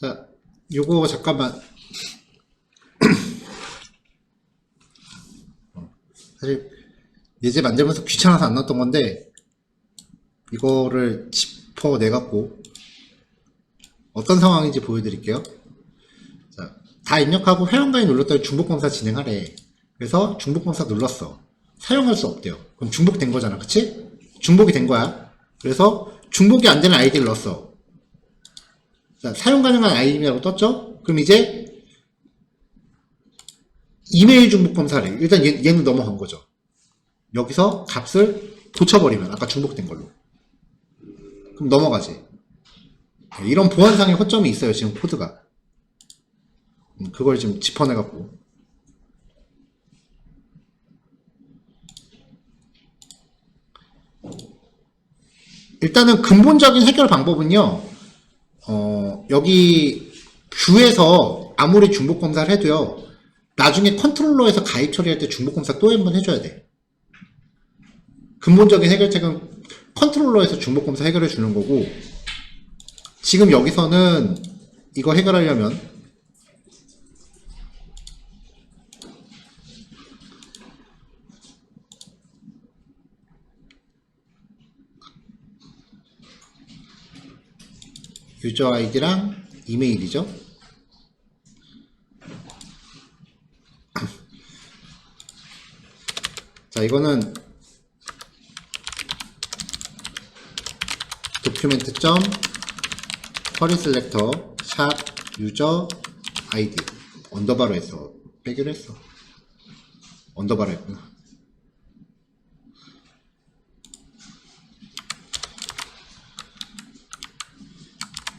자, 요거 잠깐만. 어, 사실 예제 만들면서 귀찮아서 안 넣었던 건데 이거를 짚어내갖고 어떤 상황인지 보여드릴게요. 자, 다 입력하고 회원가입 눌렀더니 중복검사 진행하래. 그래서 중복검사 눌렀어. 사용할 수 없대요. 그럼 중복된 거잖아, 그치? 중복이 된 거야. 그래서 중복이 안 되는 아이디를 넣었어. 자, 사용 가능한 아이디라고 떴죠? 그럼 이제 이메일 중복 검사를 일단 얘, 얘는 넘어간 거죠. 여기서 값을 고쳐버리면 아까 중복된 걸로. 그럼 넘어가지. 네, 이런 보안상의 허점이 있어요, 지금 코드가. 음, 그걸 지금 짚어내갖고. 일단은 근본적인 해결 방법은요, 어, 여기 뷰에서 아무리 중복 검사를 해도요, 나중에 컨트롤러에서 가입 처리할 때 중복 검사 또 한 번 해줘야 돼. 근본적인 해결책은 컨트롤러에서 중복 검사 해결해 주는 거고, 지금 여기서는 이거 해결하려면 유저 아이디랑 이메일이죠. 자, 이거는 도큐멘트 점 쿼리 셀렉터 샵 유저 아이디 언더바로 해서 빼기로 했어. 언더바로 했구나.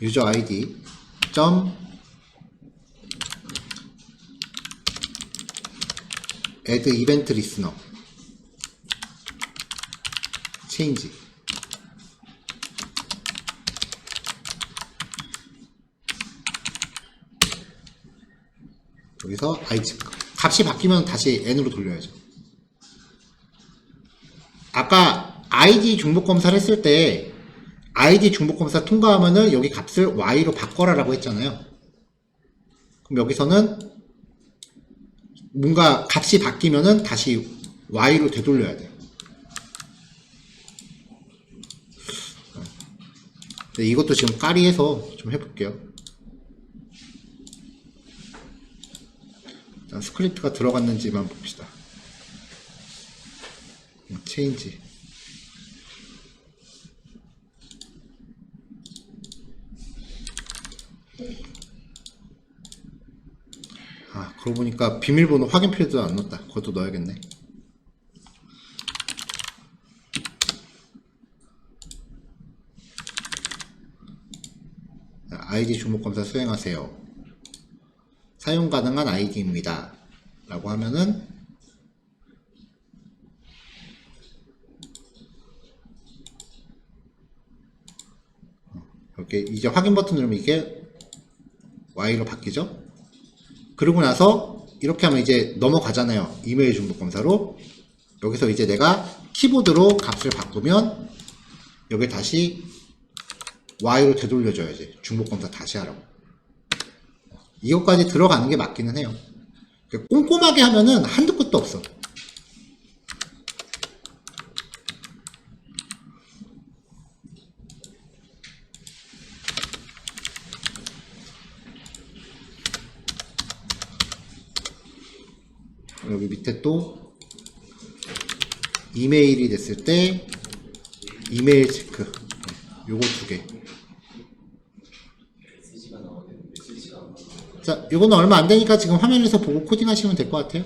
유저 아이디 점 add event listener change 여기서 아이디 값이 바뀌면 다시 n으로 돌려야죠. 아까 아이디 중복 검사를 했을 때 아이디 중복 검사 통과하면은 여기 값을 y로 바꿔라라고 했잖아요. 그럼 여기서는 뭔가 값이 바뀌면은 다시 y로 되돌려야 돼요. 네, 이것도 지금 까리해서 좀 해볼게요. 일단 스크립트가 들어갔는지만 봅시다. 체인지. 아, 그러고 보니까 비밀번호 확인 필드도 안 넣었다. 그것도 넣어야겠네. 자, 아이디 주목 검사 수행하세요. 사용 가능한 아이디입니다. 라고 하면은 이렇게 이제 확인 버튼 누르면 이게 Y로 바뀌죠? 그러고 나서 이렇게 하면 이제 넘어가잖아요. 이메일 중복 검사로. 여기서 이제 내가 키보드로 값을 바꾸면 여기 다시 Y로 되돌려줘야지. 중복 검사 다시 하라고. 이것까지 들어가는 게 맞기는 해요. 꼼꼼하게 하면은 한두 끝도 없어. 여기 밑에 또 이메일이 됐을 때 이메일 체크 요거 두 개. 자, 요거는 얼마 안 되니까 지금 화면에서 보고 코딩하시면 될 것 같아요.